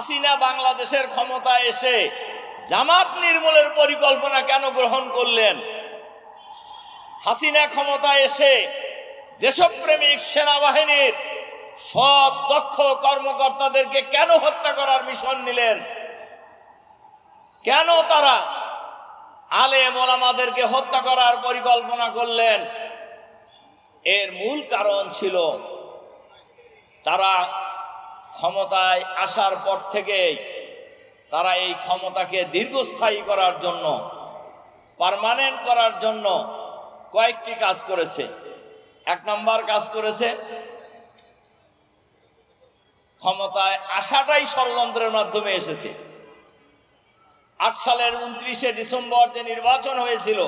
হাসিনা বাংলাদেশের ক্ষমতা এসে জামাত নির্মূলের পরিকল্পনা কেন গ্রহণ করলেন? হাসিনা ক্ষমতা এসে দেশপ্রেমিক সেনাবাহিনীর সৎ দক্ষ কর্মকর্তাদেরকে কেন হত্যা করার মিশন নিলেন? কেন তারা আলে মোলামাদেরকে হত্যা করার পরিকল্পনা করলেন? এর মূল কারণ ছিল তারা ক্ষমতায় আসার পর থেকেই তারা এই ক্ষমতাকে দীর্ঘস্থায়ী করার জন্য পার্মানেন্ট করার জন্য কয়েকটি কাজ করেছে। এক নম্বর কাজ করেছে, ক্ষমতায় আসাটাই ষড়যন্ত্রের মাধ্যমে এসেছে। আট সালের উনত্রিশে ডিসেম্বর যে নির্বাচন হয়েছিল,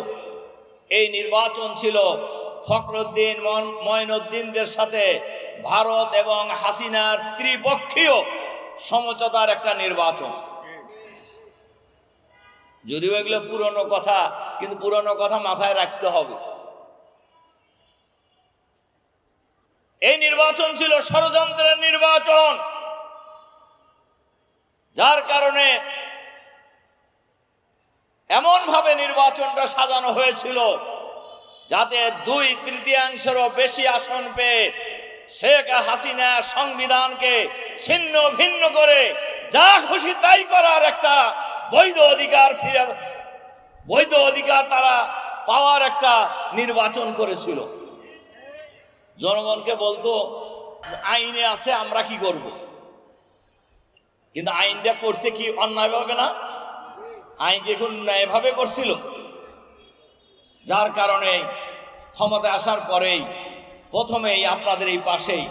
এই নির্বাচন ছিল ফখরুদ্দিন মঈনুদ্দিনদের সাথে ভারত এবং হাসিনার ত্রিপক্ষীয় সমঝোতার একটা নির্বাচন। যদিও এগুলো পুরনো কথা, কিন্তু পুরনো কথা মাথায় রাখতে হবে। এই নির্বাচন ছিল ষড়যন্ত্রের নির্বাচন। যার কারণে এমন ভাবে নির্বাচনটা সাজানো হয়েছিল। যাতে দুই তৃতীয়াংশেরও বেশি আসন পেয়ে শেখ হাসিনা সংবিধানকে ছিন্ন ভিন্ন করে যা খুশি তাই করার একটা বৈধ অধিকার ফিরে বৈধ অধিকার তারা পাওয়ার একটা নির্বাচন করেছিল। জনগণকে বলতো, আইনে আছে, আমরা কি করব? কিন্তু আইনটা করছে কি, অন্যায়ভাবে না? আইন দেখুন ন্যায়ভাবে করছিল? যার কারণে ক্ষমতায় আসার পরেই প্রথমেই আপনাদের এই পাশেই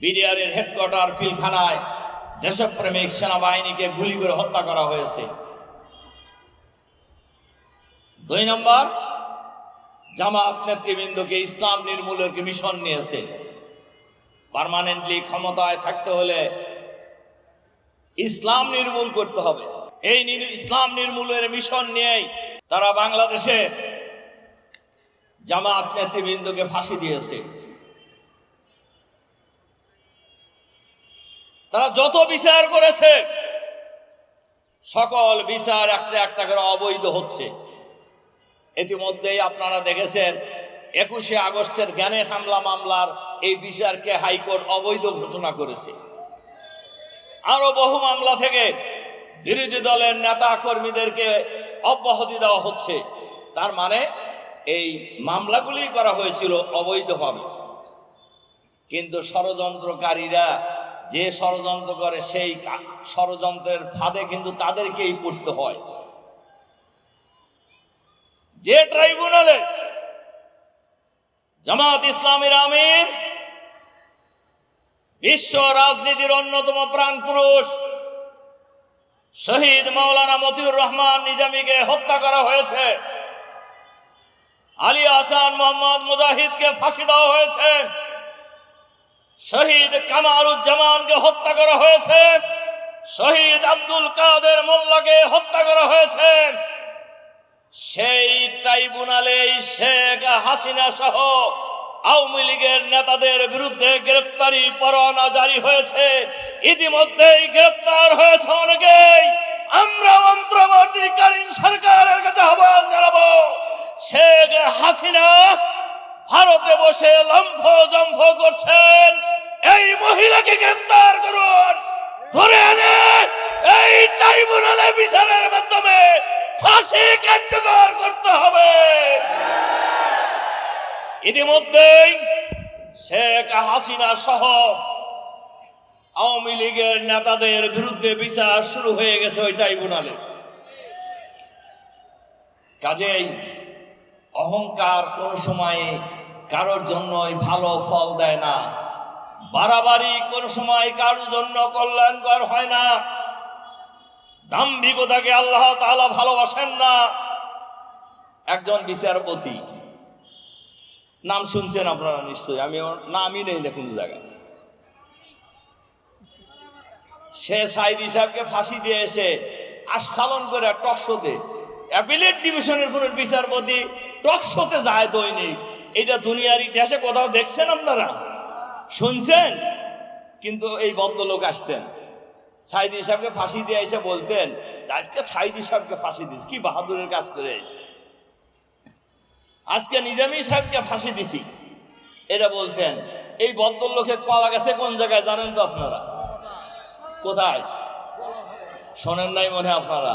বিডিআরের হেডকোয়ার্টার পিলখানায় দেশপ্রেমিক সেনাবাহিনীকে গুলি করে হত্যা করা হয়েছে। দুই নম্বর, জামাত নেতৃবৃন্দকে ইসলাম নির্মূলের মিশন নিয়েছে। পার্মানেন্টলি ক্ষমতায় থাকতে হলে ইসলাম নির্মূল করতে হবে। এই ইসলাম নির্মূলের মিশন নিয়েই তারা বাংলাদেশে জামাত নেতৃবৃন্দকে ফাঁসি দিয়েছে। তারা যত বিচার করেছে, সকল বিচার একটা একটা করে অবৈধ হচ্ছে। ইতিমধ্যেই আপনারা দেখেছেন, একুশে আগস্টের জ্ঞানের হামলা মামলার এই বিচারকে হাইকোর্ট অবৈধ ঘোষণা করেছে। আরও বহু মামলা থেকে বিরোধী দলের নেতা কর্মীদেরকে অব্যাহতি দেওয়া হচ্ছে। তার মানে এই মামলাগুলি করা হয়েছিল অবৈধভাবে। কিন্তু ষড়যন্ত্রকারীরা যে ষড়যন্ত্র করে সেই ষড়যন্ত্রের ফাঁদে কিন্তু তাদেরকেই পড়তে হয়। যে ট্রাইব্যুনালে জামাত ইসলামের আমির, বিশ্ব রাজনীতির অন্যতম প্রাণ পুরুষ শহীদ মাওলানা মতিউর রহমান নিজামীকে হত্যা করা হয়েছে। আলী আহসান মোহাম্মদ মুজাহিদকে ফাঁসি দেওয়া হয়েছে। শহীদ কামারুজ্জামানকে হত্যা করা হয়েছে। শহীদ আব্দুল কাদের মোল্লাকে হত্যা করা হয়েছে। সেই ট্রাইব্যুনালে শেখ হাসিনা সহ আওয়ামী লীগের নেতাদের বিরুদ্ধে গ্রেপ্তারি পরোয়ানা জারি হয়েছে। ইতিমধ্যেই গ্রেপ্তার হয়েছে অনেকেই। হাসিনা ভারতে বসে লম্ফ জম্ফ করছেন। এই মহিলাকে গ্রেপ্তার করুন। ধরে এনে এই ট্রাইব্যুনালে বিচারের মাধ্যমে ফাঁসি কার্যকর করতে হবে। ইতিমধ্যেই শেখ হাসিনা সহ আওয়ামী লীগের নেতাদের বিরুদ্ধে বিচার শুরু হয়ে গেছে ওই ট্রাইব্যুনালে। কাজেই অহংকার কোন সময়ে কারোর জন্যই ভালো ফল দেয় না। বাড়াবাড়ি কোন সময় কারোর জন্য কল্যাণকর হয় না। দাম্ভিকতাকে আল্লাহ তাআলা ভালোবাসেন না। একজন বিচারপতি, নাম শুনছেন আপনারা নিশ্চয়ই, আমি নামই নেই না কোনো জায়গায়। সে সাইদি সাহেবকে ফাঁসি দিয়ে এসে আস্ফালন করে টকশোতে অ্যাপিলেট ডিভিশনের কোন বিচারপতি টকশোতে যায় দৈনিক এটা দুনিয়ার ইতিহাসে কোথাও দেখছেন আপনারা? শুনছেন? কিন্তু এই ভদ্রলোক আসতেন। সাইদি সাহেবকে ফাঁসি দিয়ে এসে বলতেন, আজকে সাইদি সাহেবকে ফাঁসি দিস, কি বাহাদুরের কাজ করে আজকে নিজামী সাহেবকে ফাঁসি দিছি। এটা বলতেন। এই ভদ্রলোকে পাওয়া গেছে কোন জায়গায় জানেন তো আপনারা? কোথায়? শোনেন নাই মনে আপনারা।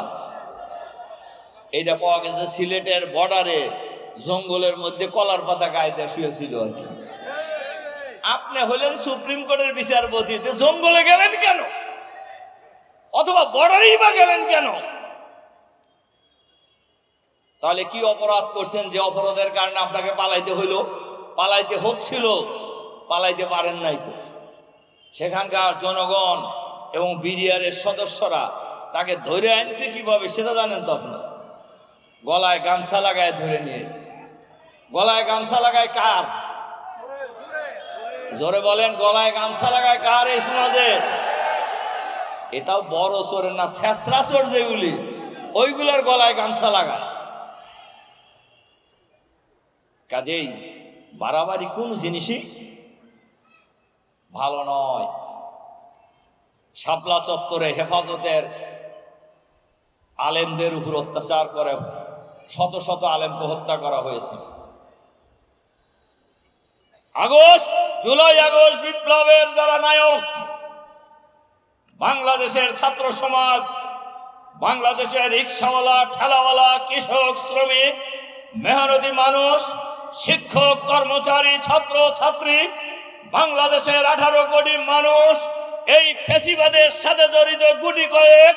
এইটা পাওয়া গেছে সিলেটের বর্ডারে, জঙ্গলের মধ্যে কলার পাতা গায়ে শুয়েছিল আর কি। আপনি হলেন সুপ্রিম কোর্টের বিচারপতি জঙ্গলে গেলেন কেন? অথবা বর্ডারেই বা গেলেন কেন? তাহলে কি অপরাধ করছেন যে অপরাধের কারণে আপনাকে পালাইতে হইল? পালাইতে হচ্ছিল, পালাইতে পারেন নাই তো। সেখানকার জনগণ এবং বিডিআরের সদস্যরা তাকে ধরে আনছে কীভাবে, সেটা জানেন তো আপনারা? গলায় গামছা লাগায় ধরে নিয়েছে। গলায় গামছা লাগায় কার? জোরে বলেন, গলায় গামছা লাগায় কার এই সমাজে? এটাও বড় চোরের না, শেষরা চোর যেগুলি, ওইগুলোর গলায় গামছা লাগায়। কাজেই বাড়াবাড়ি কোন জিনিসই ভালো নয়। শাপলা চত্বরে হেফাজতের আলেমদের উপর অত্যাচার করে শত শত আলেমকে হত্যা করা হয়েছে। আগস্ট, জুলাই, আগস্ট বিপ্লবের যারা নায়ক, বাংলাদেশের ছাত্র সমাজ, বাংলাদেশের রিক্সাওয়ালা, ঠেলাওয়ালা, কৃষক, শ্রমিক, মেহনতি মানুষ, শিক্ষক, কর্মচারী, ছাত্র, ছাত্রী, বাংলাদেশের আঠারো কোটি মানুষ এই ফেসিবাদের সাথে জড়িত গুটি কয়েক,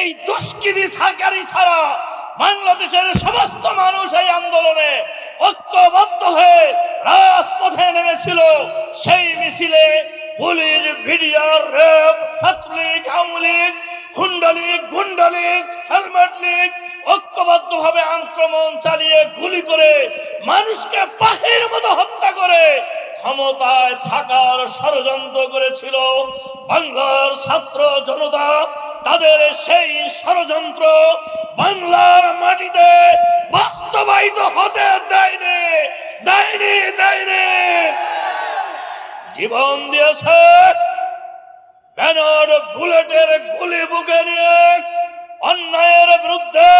এই দুষ্কৃতি সাকারি ছাড়া বাংলাদেশের সমস্ত মানুষ এই আন্দোলনে ঐক্যবদ্ধ হয়ে রাজপথে নেমেছিল। সেই মিছিলে police BDR RAB Chhatra League, Awami League হুন্ডালীগ helmet league ঐক্যবদ্ধভাবে আক্রমণ চালিয়ে গুলি করে মানুষকে পাখির মতো হত্যা করে ক্ষমতায় থাকার ষড়যন্ত্র করেছিল বাংলার ছাত্র জনতা। তাদের সেই ষড়যন্ত্র বাংলার মাটিতে বাস্তবায়িত হতে দেয়নি দেয়নি দেয়নি। জীবন দিয়েছে ব্যানার বুলেটের গুলি বুকে নিয়ে, অন্যায়ের বিরুদ্ধে,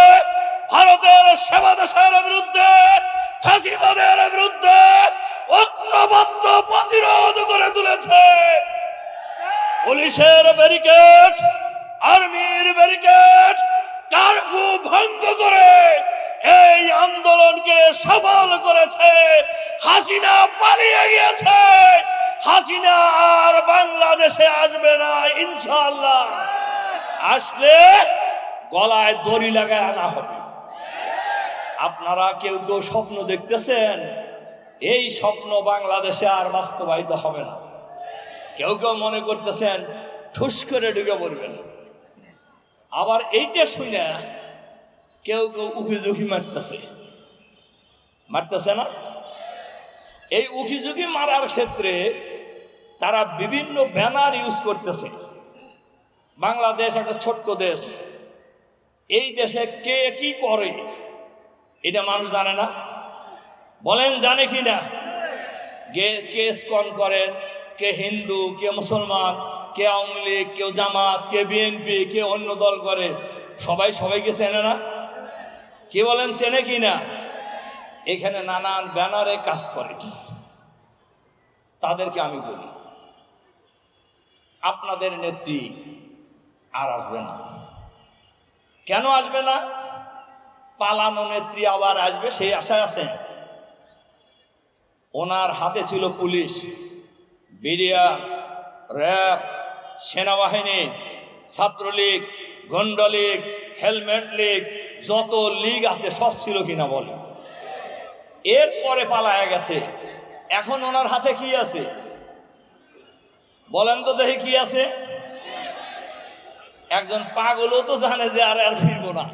ভারতের সেবা দেশের বিরুদ্ধে ফাঁসিবাদের বিরুদ্ধে ঐক্যবদ্ধ প্রতিরোধ করে তুলেছে। পুলিশের ব্যারিকেড আর্মির ব্যারিকেড কার্ফু ভঙ্গ করে এই আন্দোলনকে সফল করেছে। হাসিনা পালিয়ে গিয়েছে। হাসিনা আর বাংলাদেশে আসবে না ইনশাল্লাহ আসলে গলায় দড়ি লাগায় আনা হবে। আপনারা কেউ কেউ স্বপ্ন দেখতেছেন, এই স্বপ্ন বাংলাদেশে আর বাস্তবায়িত হবে না। কেউ কেউ মনে করতেছেন, ঠুস করে ঢুকে পড়বেন। আবার এইটা শুনে কেউ কেউ উকি ঝুঁকি মারতেছে। মারতেছে না? এই উকি ঝুঁকি মারার ক্ষেত্রে তারা বিভিন্ন ব্যানার ইউজ করতেছে। বাংলাদেশ একটা ছোট্ট দেশ। এই দেশে কে কি করে, এটা মানুষ জানে না। বলেন জানে কি না? কে কে স্কন করেন কে হিন্দু, কে মুসলমান, কে আওয়ামী লীগ কেউ জামাত, কে বিএনপি, কে অন্য দল করে, সবাই সবাইকে চেনে না? কে বলেন, চেনে কি না? এখানে নানান ব্যানারে কাজ করে। তাদেরকে আমি বলি, আপনাদের নেত্রী আর আসবে না। কেন আসবে না? পালানো নেত্রী আবার আসবে, সেই আশায় আছেন। ওনার হাতে ছিল পুলিশ। বিডিয়া র্যাব, সেনাবাহিনী, ছাত্রলীগ, গন্ডলীগ, হেলমেট লীগ, যত লীগ আছে, সব ছিল কিনা বলে এরপরে পালায়া গেছে। এখন ওনার হাতে কি আছে? বলেন তো দেখি কি আছে। একজন পাগলও তো জানে যে আর আর ফিরবো না।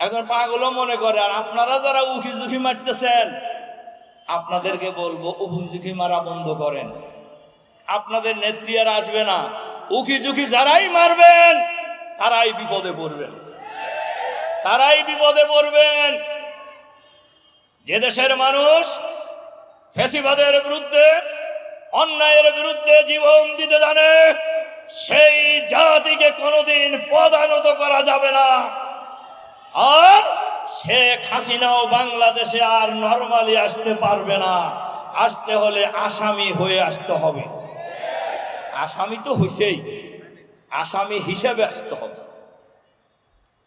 একজন পাগলও মনে করে, আর আপনারা যারা উকি ঝুঁকি মারতেছেন আপনাদেরকে বলব উকি ঝুঁকি মারা বন্ধ করেন। আপনাদের নেত্রী আর আসবে না। উকি ঝুঁকি যারাই মারবেন, তারাই বিপদে পড়বেন। তারাই বিপদে পড়বেন। যে দেশের মানুষ ফেসিবাদের বিরুদ্ধে, অন্যায়ের বিরুদ্ধে জীবন দিতে জানে, সেই জাতিকে কোনোদিন পদানত করা যাবে না। আর শেখ হাসিনাও বাংলাদেশে আর নর্মালি আসতে পারবে না। আসতে হলে আসামি হয়ে আসতে হবে। আসামি তো হইছেই। আসামি হিসেবে আসতে হবে।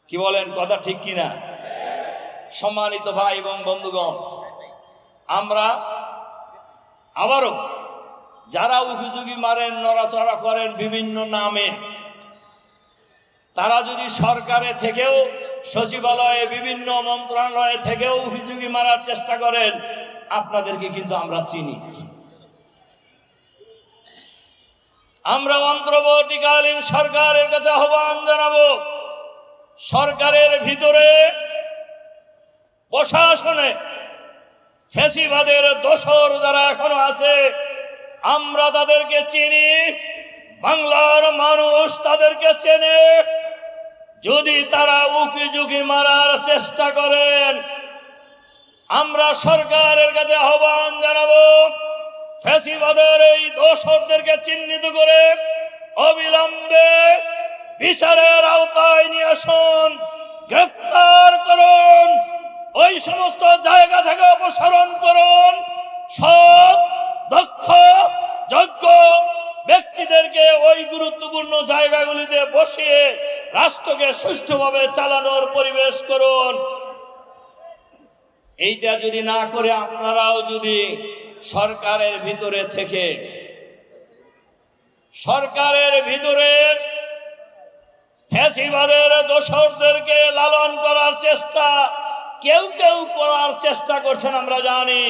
কি বলেন, কথা ঠিক কিনা? সম্মানিত ভাই এবং বন্ধুগণ, আমরা আবারও যারা উকিঝুঁকি মারেন, নড়াচড়া করেন বিভিন্ন নামে, তারা যদি সরকারে থেকেও সচিবালয়ে বিভিন্ন মন্ত্রণালয়ে থেকেও উকিঝুঁকি মারার চেষ্টা করেন। আপনাদেরকে কিন্তু আমরা চিনি। আমরা অন্তর্বর্তীকালীন সরকারের কাছে আহ্বান জানাব, সরকারের ভিতরে প্রশাসনে ফেসিবাদের দোসর যারা এখনও আছে, আমরা তাদেরকে চিনি, বাংলার মানুষ তাদেরকে চেনে। যদি তারা উকি ঝুঁকি মারার চেষ্টা করেন, আমরা সরকারের কাছে আহ্বান জানাব ফেসিবাদের এই দোসরদেরকে চিহ্নিত করে অবিলম্বে বিচারের আওতায় নিয়ে আসুন, গ্রেপ্তার করুন, ওই সমস্ত জায়গা থেকে অপসারণ করুন, সৎ, দক্ষ, যোগ্য ব্যক্তিদেরকে ওই গুরুত্বপূর্ণ জায়গাগুলিতে বসিয়ে রাষ্ট্রকে সুষ্ঠুভাবে চালানোর পরিবেশ করুন। এইটা যদি না করে আপনারাও যদি সরকারের ভিতরে থেকে সরকারের ভিতরে ফ্যাসিবাদের দোসরদেরকে লালন করার চেষ্টা, কেউ কেউ করার চেষ্টা করছেন, আমরা জানি।